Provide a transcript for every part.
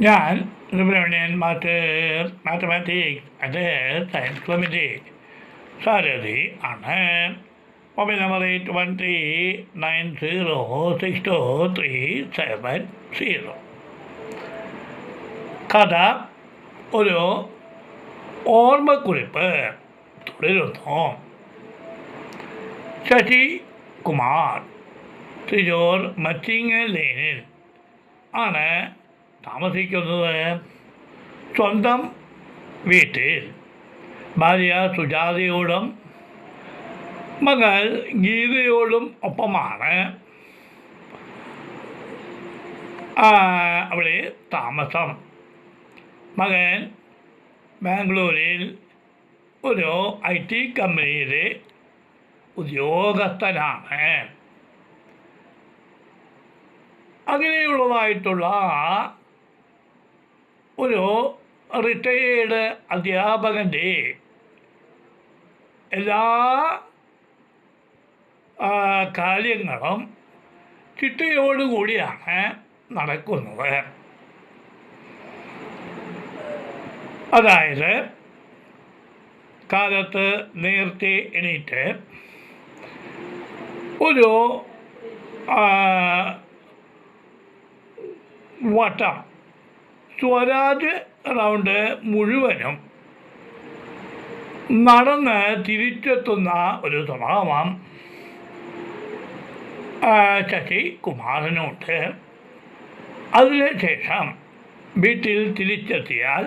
ഞാൻ Subrahmanyan master mathematics and science ക്ലബിൻ്റെ സാരഥി ആണ് mobile number eight one three nine zero six two three seven zero കഥ ഒരു ഓർമ്മക്കുറിപ്പ് തുടരുന്നു ശശി കുമാർ തിരൂർ മച്ചിങ്ങ ലേനിൽ ആണ് താമസിക്കുന്നത് സ്വന്തം വീട്ടിൽ ഭാര്യ സുജാതയോടും മകൾ ഗീതയോടും ഒപ്പമാണ്. അവിടെ താമസം. മകൻ ബാംഗ്ലൂരിൽ ഒരു ഐ ടി കമ്പനിയിലെ ഉദ്യോഗസ്ഥനാണ്. അങ്ങനെയുള്ളതായിട്ടുള്ള ഒരു റിട്ടയേർഡ് അധ്യാപകന്റെ എല്ലാ കാര്യങ്ങളും ചിട്ടയോടുകൂടിയാണ് നടക്കുന്നത്. അതായത് കാലത്ത് നേരത്തെ എണീറ്റ് ഒരു വട്ടം സ്വരാജ് റൗണ്ട് മുഴുവനും നടന്ന് തിരിച്ചെത്തുന്ന ഒരു സ്വഭാവം ശശി കുമാരനുണ്ട് അതിനുശേഷം വീട്ടിൽ തിരിച്ചെത്തിയാൽ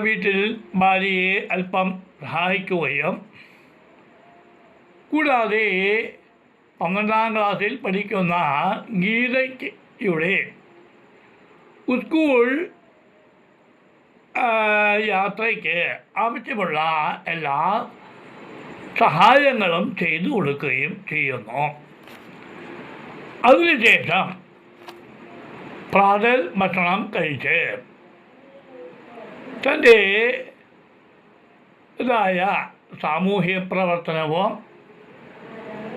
വീട്ടിൽ ഭാര്യയെ അല്പം സഹായിക്കുകയും കൂടാതെ പന്ത്രണ്ടാം ക്ലാസ്സിൽ പഠിക്കുന്ന ഗീതയുടെ സ്കൂൾ യാത്രയ്ക്ക് ആവശ്യമുള്ള എല്ലാ സഹായങ്ങളും ചെയ്തു കൊടുക്കുകയും ചെയ്യുന്നു. അതിനുശേഷം പ്രാതൽ ഭക്ഷണം കഴിച്ച് തന്റെ ഇതായ സാമൂഹ്യ പ്രവർത്തനവും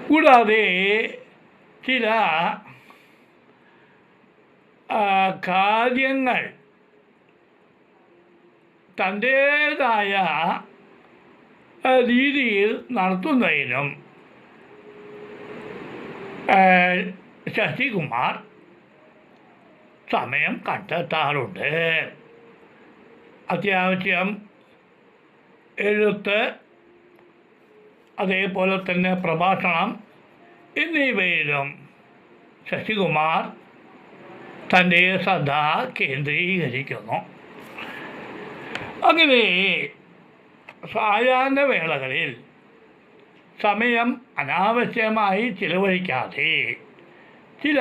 കൂടാതെ ചില കാര്യങ്ങൾ തന്റേതായ രീതിയിൽ നടത്തുന്നതിനും ശശികുമാർ സമയം കണ്ടെത്താറുണ്ട്. അത്യാവശ്യം എഴുത്ത് അതേപോലെ തന്നെ പ്രഭാഷണം എന്നിവയിലും ശശികുമാർ തന്റെ ശ്രദ്ധ കേന്ദ്രീകരിക്കുന്നു. അങ്ങനെ സായാഹ്ന വേളകളിൽ സമയം അനാവശ്യമായി ചിലവഴിക്കാതെ ചില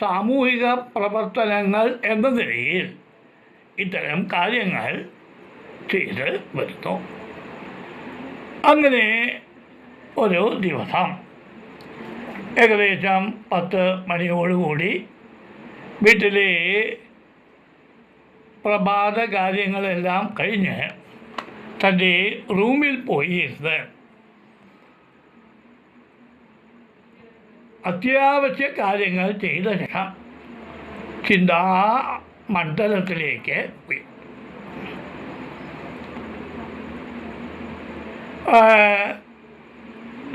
സാമൂഹിക പ്രവർത്തനങ്ങൾ എന്ന നിലയിൽ ഇത്തരം കാര്യങ്ങൾ ചെയ്ത് വരുന്നു. അങ്ങനെ ഒരു ദിവസം ഏകദേശം പത്ത് മണിയോടുകൂടി വീട്ടിലെ പ്രഭാത കാര്യങ്ങളെല്ലാം കഴിഞ്ഞ് തന്റെ റൂമിൽ പോയി ഇരുന്ന് അത്യാവശ്യ കാര്യങ്ങൾ ചെയ്ത ശേഷം ചിന്താ മണ്ഡലത്തിലേക്ക് പോയി.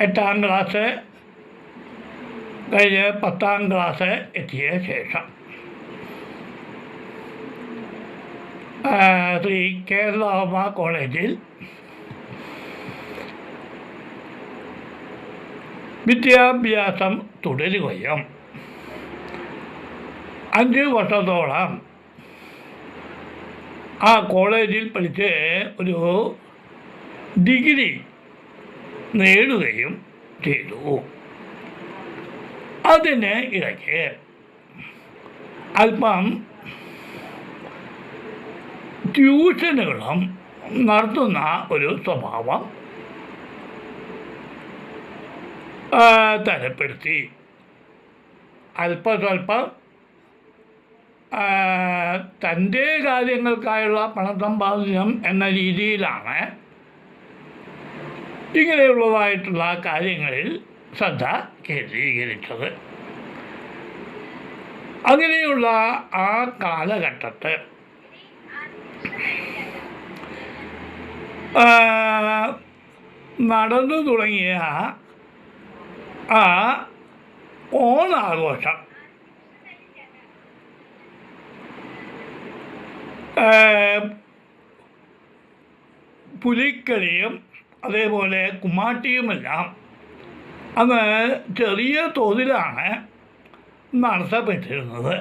എട്ടാം ക്ലാസ് കഴിഞ്ഞ് പത്താം ക്ലാസ് എത്തിയ ശേഷം ശ്രീ കേരള കോളേജിൽ വിദ്യാഭ്യാസം തുടരുകയും അഞ്ച് വർഷത്തോളം ആ കോളേജിൽ പഠിച്ച് ഒരു ഡിഗ്രി നേടുകയും ചെയ്തു. അതിന് ഇടയ്ക്ക് അല്പം ട്യൂഷനുകളും നടത്തുന്ന ഒരു സ്വഭാവം തരപ്പെടുത്തി. അല്പസ്വല്പം തന്റെ കാര്യങ്ങൾക്കായുള്ള പണസമ്പാദനം എന്ന രീതിയിലാണ് ഇങ്ങനെയുള്ളതായിട്ടുള്ള കാര്യങ്ങളിൽ ശ്രദ്ധ കേന്ദ്രീകരിച്ചത്. അങ്ങനെയുള്ള ആ കാലഘട്ടത്ത് നടന്നു തുടങ്ങിയ ആ ഓണാഘോഷം. പുലിക്കളിയും അതേപോലെ കുമ്മാട്ടിയുമെല്ലാം അന്ന് ചെറിയ തോതിലാണ് നടത്തപ്പെട്ടിരുന്നത്.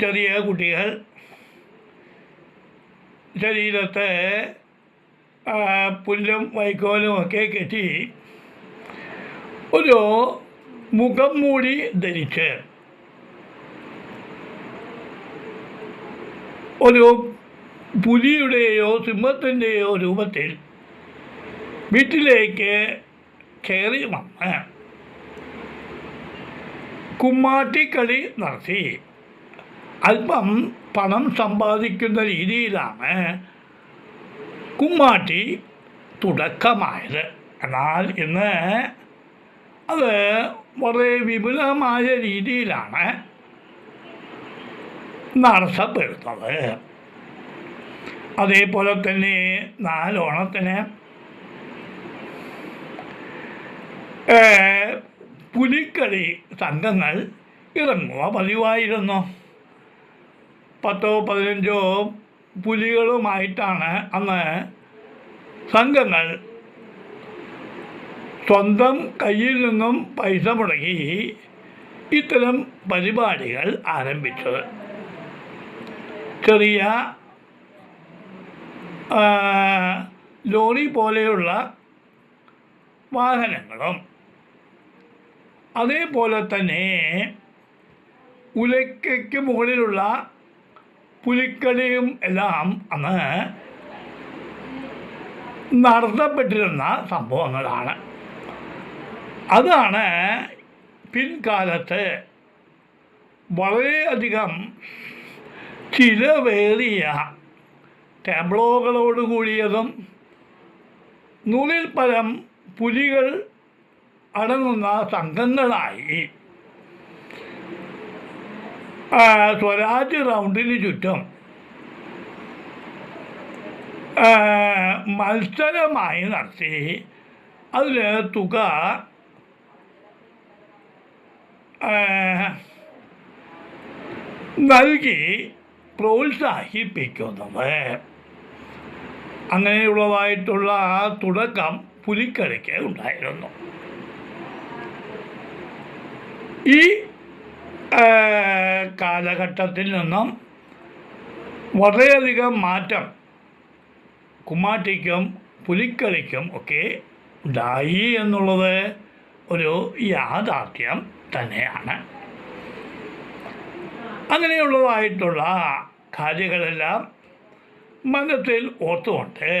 ചെറിയ കുട്ടികൾ ശരീരത്തെ പുല്ലും വൈക്കോലും ഒക്കെ കെട്ടി ഒരു മുഖം മൂടി ധരിച്ച് ഒരു പുലിയുടെയോ സിംഹത്തിന്റെയോ രൂപത്തിൽ വീട്ടിലേക്ക് കയറി വന്ന് കുമ്മാട്ടിക്കളി നടത്തി. അല്പം പണം സമ്പാദിക്കുന്ന രീതിയിലാണ് കുമ്മാട്ടി തുടക്കമായത്. എന്നാൽ ഇന്ന് അത് വളരെ വിപുലമായ രീതിയിലാണ് നടത്തപ്പെടുന്നത്. അതേപോലെ തന്നെ നാലോണത്തിന് പുലിക്കളി സംഘങ്ങൾ ഇറങ്ങുക പതിവായിരുന്നു. പത്തോ പതിനഞ്ചോ പുലികളുമായിട്ടാണ് അന്ന് സംഘങ്ങൾ സ്വന്തം കയ്യിൽ നിന്നും പൈസ മുടങ്ങി ഇത്തരം പരിപാടികൾ ആരംഭിച്ചത്. ചെറിയ ലോറി പോലെയുള്ള വാഹനങ്ങളും. അതേപോലെ തന്നെ ഉലക്കയ്ക്ക് മുകളിലുള്ള പുലിക്കളിയും എല്ലാം അന്ന് നടത്തപ്പെട്ടിരുന്ന സംഭവങ്ങളാണ്. അതാണ് പിൻകാലത്ത് വളരെയധികം ചിലവേറിയ ടാബ്ലോകളോട് കൂടിയതും നൂറിൽ പരം പുലികൾ അടങ്ങുന്ന സംഘങ്ങളായി സ്വരാജ് റൗണ്ടിന് ചുറ്റും മത്സരമായി നടത്തി. അതിൽ തുക നൽകി പ്രോത്സാഹിപ്പിക്കുന്നത്. അങ്ങനെയുള്ളതായിട്ടുള്ള ആ തുടക്കം പുലിക്കളിക്ക് ഉണ്ടായിരുന്നു. ഈ കാലഘട്ടത്തിൽ നിന്നും വളരെയധികം മാറ്റം കുമ്മാട്ടിക്കും പുലിക്കളിക്കും ഒക്കെ ഉണ്ടായി എന്നുള്ളത് ഒരു യാഥാർത്ഥ്യം തന്നെയാണ്. അങ്ങനെയുള്ളതായിട്ടുള്ള കാര്യങ്ങളെല്ലാം മനസ്സിൽ ഓർത്തുകൊണ്ട്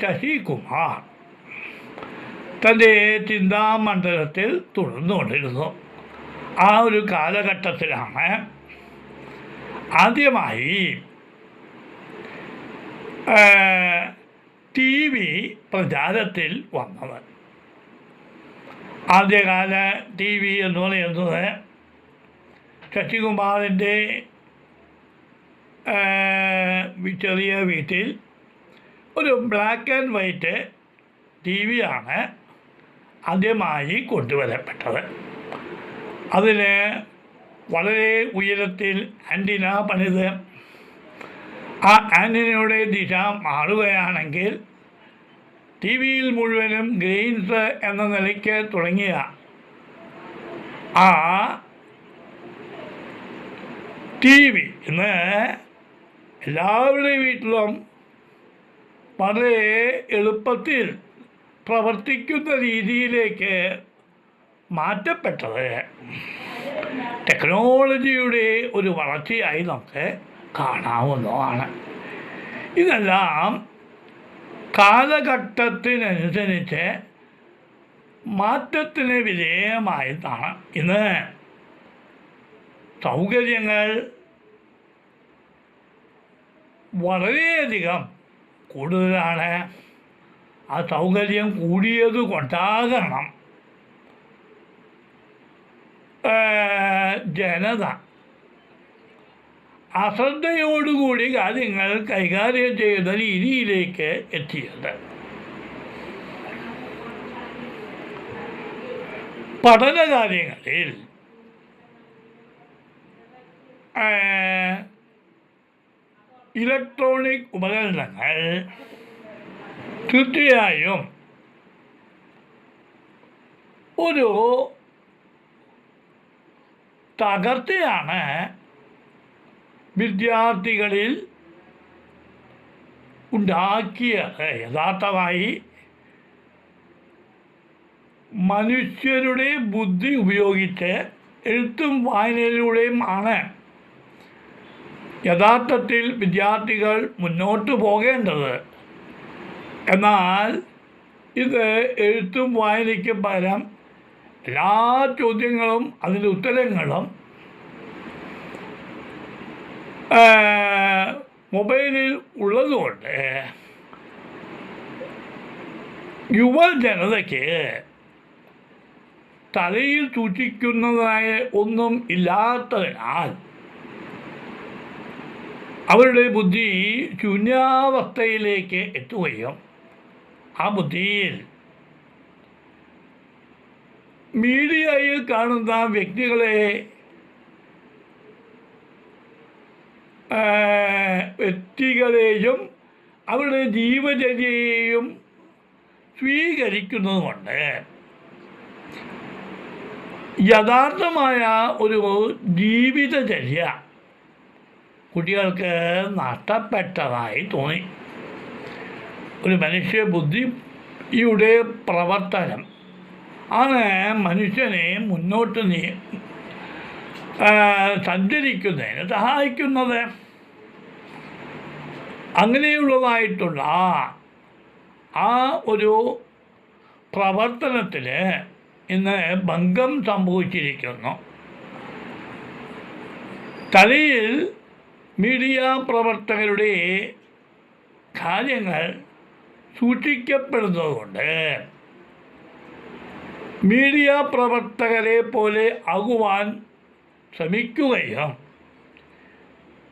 ശശികുമാർ തന്റെ ചിന്താമണ്ഡലത്തിൽ തുടർന്നുകൊണ്ടിരുന്നു. ആ ഒരു കാലഘട്ടത്തിലാണ് ആദ്യമായി ടി വി പ്രചാരത്തിൽ വന്നത്. ആദ്യകാല ടി വി എന്ന് പറയുന്നത് ശശികുമാറിന്റെ ചെറിയ വീട്ടിൽ ഒരു ബ്ലാക്ക് ആൻഡ് വൈറ്റ് ടി വിയാണ് ആദ്യമായി കൊണ്ടുവരപ്പെട്ടത്. അതിന് വളരെ ഉയരത്തിൽ ആന്റിന പണിത്. ആ ആന്റിനയുടെ ദിശ മാറുകയാണെങ്കിൽ ടി വിയിൽ മുഴുവനും ഗ്രെയിൻസ് എന്ന നിലയ്ക്ക് തുടങ്ങിയ ആ ടി വി ഇന്ന് എല്ലാവരുടെയും വീട്ടിലും വളരെ എളുപ്പത്തിൽ പ്രവർത്തിക്കുന്ന രീതിയിലേക്ക് മാറ്റപ്പെട്ടത്. ടെക്നോളജിയുടെ ഒരു വളർച്ചയായി നമുക്ക് കാണാവുന്നതാണ്. ഇതെല്ലാം കാലഘട്ടത്തിനനുസരിച്ച് മാറ്റത്തിന് വിധേയമായതാണ്. ഇന്ന് സൗകര്യങ്ങൾ വളരെയധികം കൂടുതലാണ്. ആ സൗകര്യം കൂടിയത് കൊണ്ടാകണം. ജനത അശ്രദ്ധയോടുകൂടി കാര്യങ്ങൾ കൈകാര്യം ചെയ്യുന്ന രീതിയിലേക്ക് എത്തിയത്. പഠന കാര്യങ്ങളിൽ ആ, ഇലക്ട്രോണിക് ഉപകരണങ്ങൾ തീർച്ചയായും ഒരു തകർച്ചയാണ് വിദ്യാർത്ഥികളിൽ ഉണ്ടാക്കിയത്. യഥാർത്ഥമായി മനുഷ്യരുടെ ബുദ്ധി ഉപയോഗിച്ച് എഴുത്തും വായനയിലൂടെയും ആണ് യഥാർത്ഥത്തിൽ വിദ്യാർത്ഥികൾ മുന്നോട്ട് പോകേണ്ടത്. എന്നാൽ ഇത് എഴുത്തും വായനയ്ക്കും പകരം എല്ലാ ചോദ്യങ്ങളും അതിന്റെ ഉത്തരങ്ങളും മൊബൈലിൽ ഉള്ളതുകൊണ്ട് യുവജനതയ്ക്ക് തലയിൽ സൂക്ഷിക്കുന്നതായ ഒന്നും ഇല്ലാത്തതിനാൽ അവരുടെ ബുദ്ധി ശൂന്യാവസ്ഥയിലേക്ക് എത്തുകയും ആ ബുദ്ധിയിൽ മീഡിയയിൽ കാണുന്ന വ്യക്തികളെ വ്യക്തികളെയും അവരുടെ ജീവചര്യയെയും സ്വീകരിക്കുന്നതുകൊണ്ട് യഥാർത്ഥമായ ഒരു ജീവിതചര്യ കുട്ടികൾക്ക് നഷ്ടപ്പെട്ടതായി തോന്നി. ഒരു മനുഷ്യ ബുദ്ധിയുടെ പ്രവർത്തനം. ആണ് മനുഷ്യനെ മുന്നോട്ട് നീ സഞ്ചരിക്കുന്നതിന് സഹായിക്കുന്നത്. അങ്ങനെയുള്ളതായിട്ടുള്ള ആ ഒരു പ്രവർത്തനത്തിൽ ഇന്ന് ഭംഗം സംഭവിച്ചിരിക്കുന്നു. തലയിൽ മീഡിയ പ്രവർത്തകരുടെ കാര്യങ്ങൾ സൂക്ഷിക്കപ്പെടുന്നതുകൊണ്ട് മീഡിയ പ്രവർത്തകരെ പോലെ ആകുവാൻ ശ്രമിക്കുകയും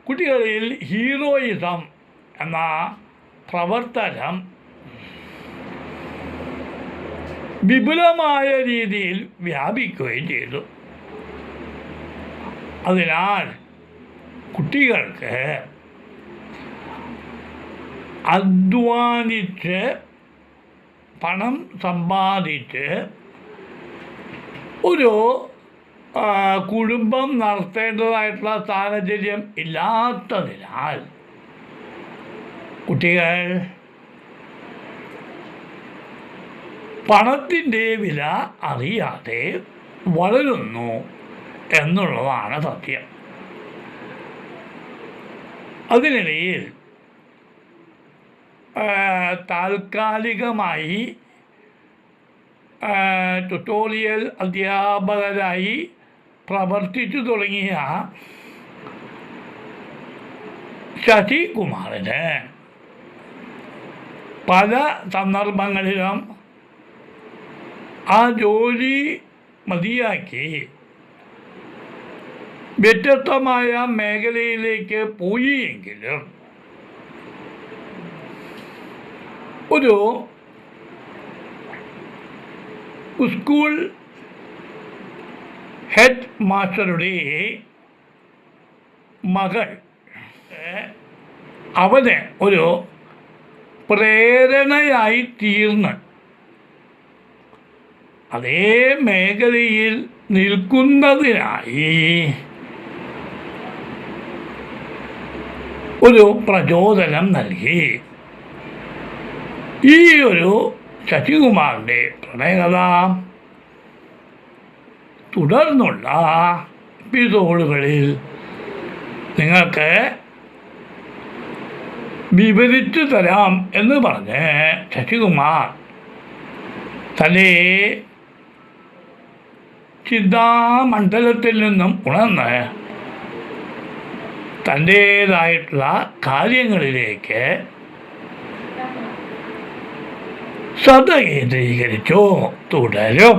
കുട്ടികളിൽ ഹീറോയിസം എന്ന പ്രവർത്തനം വിപുലമായ രീതിയിൽ വ്യാപിക്കുകയും ചെയ്തു. അതിനാൽ കുട്ടികൾക്ക് അധ്വാനിച്ച് പണം സമ്പാദിച്ച് ഒരു കുടുംബം നടത്തേണ്ടതായിട്ടുള്ള സാഹചര്യം ഇല്ലാത്തതിനാൽ കുട്ടികൾ പണത്തിന്റെ വില അറിയാതെ വളരുന്നു എന്നുള്ളതാണ് സത്യം. അതിനിടയിൽ താൽക്കാലികമായി ട്യൂട്ടോറിയൽ അധ്യാപകരായി പ്രവർത്തിച്ചു തുടങ്ങിയ ശശികുമാറിന് പല സന്ദർഭങ്ങളിലും ആ ജോലി മതിയാക്കി. വ്യത്യസ്തമായ മേഖലയിലേക്ക് പോയി എങ്കിലും ഒരു സ്കൂൾ ഹെഡ് മാസ്റ്ററുടെ മകൾ അവനെ ഒരു പ്രേരണയായി തീർന്ന്. അതേ മേഖലയിൽ നിൽക്കുന്നതിനായി ഒരു പ്രചോദനം നൽകി. ഈ ഒരു ശശികുമാറിന്റെ പ്രണയകഥ തുടർന്നുള്ള എപ്പിസോഡുകളിൽ നിങ്ങൾക്ക് വിവരിച്ചു തരാം എന്ന് പറഞ്ഞ് ശശികുമാർ തന്റെ ചിന്താമണ്ഡലത്തിൽ നിന്നും ഉണർന്ന് തന്റേതായിട്ടുള്ള കാര്യങ്ങളിലേക്ക് ശ്രദ്ധ കേന്ദ്രീകരിച്ചു തുടരും.